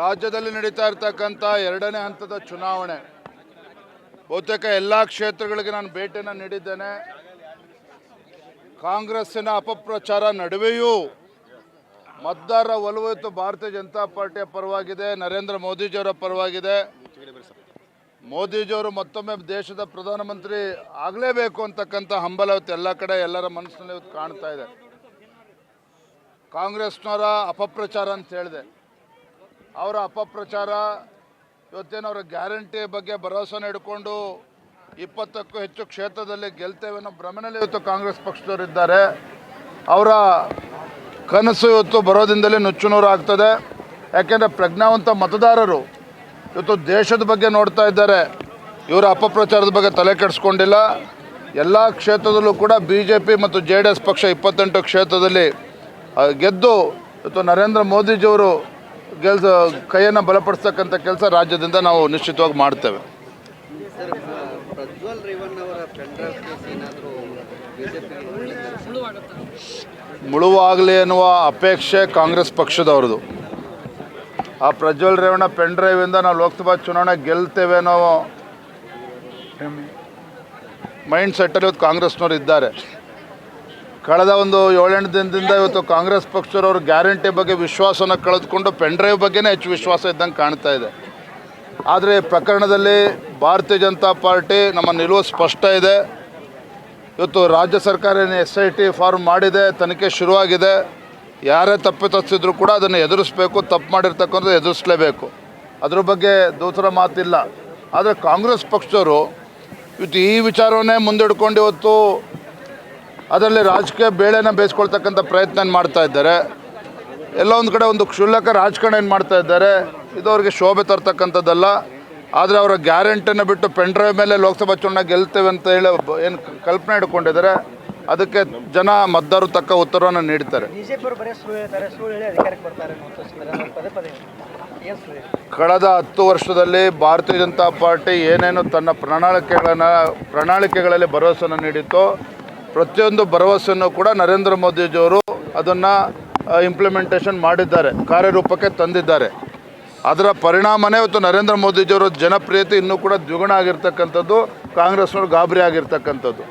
ರಾಜ್ಯದಲ್ಲಿ ನಡೀತಾ ಇರ್ತಕ್ಕಂಥ ಎರಡನೇ ಹಂತದ ಚುನಾವಣೆ. ಬಹುತೇಕ ಎಲ್ಲ ಕ್ಷೇತ್ರಗಳಿಗೆ ನಾನು ಭೇಟಿಯನ್ನು ನೀಡಿದ್ದೇನೆ. ಕಾಂಗ್ರೆಸ್ಸಿನ ಅಪಪ್ರಚಾರ ನಡುವೆಯೂ ಮತದಾರರ ಒಲವು ಇತ್ತು ಭಾರತೀಯ ಜನತಾ ಪಾರ್ಟಿಯ ಪರವಾಗಿದೆ, ನರೇಂದ್ರ ಮೋದಿಜಿಯವರ ಪರವಾಗಿದೆ. ಮೋದಿಜಿಯವರು ಮತ್ತೊಮ್ಮೆ ದೇಶದ ಪ್ರಧಾನಮಂತ್ರಿ ಆಗಲೇಬೇಕು ಅಂತಕ್ಕಂಥ ಹಂಬಲ ಇವತ್ತು ಎಲ್ಲ ಕಡೆ ಎಲ್ಲರ ಮನಸ್ಸಿನಲ್ಲಿ ಇವತ್ತು ಕಾಣ್ತಾ ಇದೆ. ಕಾಂಗ್ರೆಸ್ನವರ ಅಪಪ್ರಚಾರ ಅಂತ ಹೇಳಿದೆ. ಅವರ ಅಪಪ್ರಚಾರ, ಇವತ್ತೇನು ಅವರ ಗ್ಯಾರಂಟಿ ಬಗ್ಗೆ ಭರವಸೆ ಹಿಡ್ಕೊಂಡು ಇಪ್ಪತ್ತಕ್ಕೂ ಹೆಚ್ಚು ಕ್ಷೇತ್ರದಲ್ಲಿ ಗೆಲ್ತೇವೆ ಅನ್ನೋ ಭ್ರಮೆನಲ್ಲಿ ಇವತ್ತು ಕಾಂಗ್ರೆಸ್ ಪಕ್ಷದವರಿದ್ದಾರೆ ಅವರ ಕನಸು ಇವತ್ತು ಬರೋದಿಂದಲೇ ನುಚ್ಚುನೂರು ಆಗ್ತದೆ. ಯಾಕೆಂದರೆ ಪ್ರಜ್ಞಾವಂತ ಮತದಾರರು ಇವತ್ತು ದೇಶದ ಬಗ್ಗೆ ನೋಡ್ತಾ ಇದ್ದಾರೆ. ಇವರ ಅಪಪ್ರಚಾರದ ಬಗ್ಗೆ ತಲೆ ಕೆಡಿಸ್ಕೊಂಡಿಲ್ಲ. ಎಲ್ಲ ಕ್ಷೇತ್ರದಲ್ಲೂ ಕೂಡ ಬಿ ಜೆ ಪಿ ಮತ್ತು ಜೆ ಡಿ ಎಸ್ ಪಕ್ಷ ಇಪ್ಪತ್ತೆಂಟು ಕ್ಷೇತ್ರದಲ್ಲಿ ಗೆದ್ದು ಇವತ್ತು ನರೇಂದ್ರ ಮೋದಿಜಿಯವರು ಗೆಲ್ಸ ಕೈಯನ್ನು ಬಲಪಡಿಸ್ತಕ್ಕಂಥ ಕೆಲಸ ರಾಜ್ಯದಿಂದ ನಾವು ನಿಶ್ಚಿತವಾಗಿ ಮಾಡ್ತೇವೆ. ಮುಳುವಾಗಲಿ ಎನ್ನುವ ಅಪೇಕ್ಷೆ ಕಾಂಗ್ರೆಸ್ ಪಕ್ಷದವ್ರದ್ದು. ಆ ಪ್ರಜ್ವಲ್ ರೇವಣ್ಣ ಪೆನ್ ಡ್ರೈವಿಂದ ನಾವು ಲೋಕಸಭಾ ಚುನಾವಣೆ ಗೆಲ್ತೇವೆ ಅನ್ನೋ ಮೈಂಡ್ ಸೆಟ್ಟಲ್ಲಿ ಇವತ್ತು ಕಾಂಗ್ರೆಸ್ನವ್ರು ಇದ್ದಾರೆ. ಕಳೆದ ಒಂದು ಏಳೆಂಟು ದಿನದಿಂದ ಇವತ್ತು ಕಾಂಗ್ರೆಸ್ ಪಕ್ಷದವರು ಗ್ಯಾರಂಟಿ ಬಗ್ಗೆ ವಿಶ್ವಾಸನ ಕಳೆದುಕೊಂಡು ಪೆನ್ ಡ್ರೈವ್ ಬಗ್ಗೆನೇ ಹೆಚ್ಚು ವಿಶ್ವಾಸ ಇದ್ದಂಗೆ ಕಾಣ್ತಾ ಇದೆ. ಆದರೆ ಪ್ರಕರಣದಲ್ಲಿ ಭಾರತೀಯ ಜನತಾ ಪಾರ್ಟಿ ನಮ್ಮ ನಿಲುವು ಸ್ಪಷ್ಟ ಇದೆ. ಇವತ್ತು ರಾಜ್ಯ ಸರ್ಕಾರ ಏನು ಎಸ್ ಐ ಟಿ ಫಾರ್ಮ್ ಮಾಡಿದೆ, ತನಿಖೆ ಶುರುವಾಗಿದೆ. ಯಾರೇ ತಪ್ಪಿತಸ್ಥಿದ್ರು ಕೂಡ ಅದನ್ನು ಎದುರಿಸಬೇಕು, ತಪ್ಪು ಮಾಡಿರ್ತಕ್ಕಂಥದ್ದು ಎದುರಿಸಲೇಬೇಕು. ಅದ್ರ ಬಗ್ಗೆ ದೂಸರ ಮಾತಿಲ್ಲ. ಆದರೆ ಕಾಂಗ್ರೆಸ್ ಪಕ್ಷದವರು ಇವತ್ತು ಈ ವಿಚಾರವನ್ನೇ ಮುಂದಿಡ್ಕೊಂಡು ಇವತ್ತು ಅದರಲ್ಲಿ ರಾಜಕೀಯ ಬೇಳೆನ ಬೇಯಿಸ್ಕೊಳ್ತಕ್ಕಂಥ ಪ್ರಯತ್ನ ಮಾಡ್ತಾ ಇದ್ದಾರೆ. ಎಲ್ಲ ಒಂದು ಕಡೆ ಒಂದು ಕ್ಷುಲ್ಲಕ ರಾಜಕಾರಣ ಏನು ಮಾಡ್ತಾ ಇದ್ದಾರೆ ಇದು ಅವ್ರಿಗೆ ಶೋಭೆ ತರ್ತಕ್ಕಂಥದ್ದಲ್ಲ. ಆದರೆ ಅವರ ಗ್ಯಾರಂಟಿಯನ್ನು ಬಿಟ್ಟು ಪೆನ್ ಡ್ರೈವ್ ಮೇಲೆ ಲೋಕಸಭಾ ಚುನಾವಣೆ ಗೆಲ್ತೇವೆ ಅಂತ ಹೇಳಿ ಏನು ಕಲ್ಪನೆ ಇಟ್ಕೊಂಡಿದ್ದಾರೆ ಅದಕ್ಕೆ ಜನ ಮತದಾರರು ತಕ್ಕ ಉತ್ತರವನ್ನು ನೀಡ್ತಾರೆ. ಕಳೆದ ಹತ್ತು ವರ್ಷದಲ್ಲಿ ಭಾರತೀಯ ಜನತಾ ಪಾರ್ಟಿ ಏನೇನು ತನ್ನ ಪ್ರಣಾಳಿಕೆಗಳನ್ನು ಪ್ರಣಾಳಿಕೆಗಳಲ್ಲಿ ಭರವಸೆಯನ್ನು ನೀಡಿತ್ತೋ ಪ್ರತಿಯೊಂದು ಭರವಸೆಯನ್ನು ಕೂಡ ನರೇಂದ್ರ ಮೋದಿಜಿಯವರು ಅದನ್ನು ಇಂಪ್ಲಿಮೆಂಟೇಷನ್ ಮಾಡಿದ್ದಾರೆ, ಕಾರ್ಯರೂಪಕ್ಕೆ ತಂದಿದ್ದಾರೆ. ಅದರ ಪರಿಣಾಮನೇ ಇವತ್ತು ನರೇಂದ್ರ ಮೋದಿಜಿಯವರ ಜನಪ್ರಿಯತೆ ಇನ್ನೂ ಕೂಡ ದ್ವಿಗುಣ ಆಗಿರ್ತಕ್ಕಂಥದ್ದು, ಕಾಂಗ್ರೆಸ್ನವ್ರು ಗಾಬರಿ ಆಗಿರ್ತಕ್ಕಂಥದ್ದು.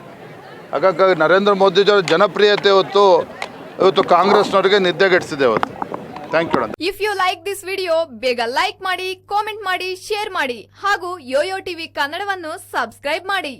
ಹಾಗಾಗಿ ನರೇಂದ್ರ ಮೋದಿಜಿಯವರ ಜನಪ್ರಿಯತೆ ಇವತ್ತು ಇವತ್ತು ಕಾಂಗ್ರೆಸ್ನವರಿಗೆ ನಿದ್ದೆಗೆಡಿಸಿದೆ ಇವತ್ತು. Thank you if you like this video ಬೇಗ ಲೈಕ್ ಮಾಡಿ ಕಾಮೆಂಟ್ ಮಾಡಿ ಶೇರ್ ಮಾಡಿ, ಹಾಗೂ ಯೋಯೋ ಟಿವಿ ಕನ್ನಡವನ್ನು ಸಬ್ಸ್ಕ್ರೈಬ್ ಮಾಡಿ.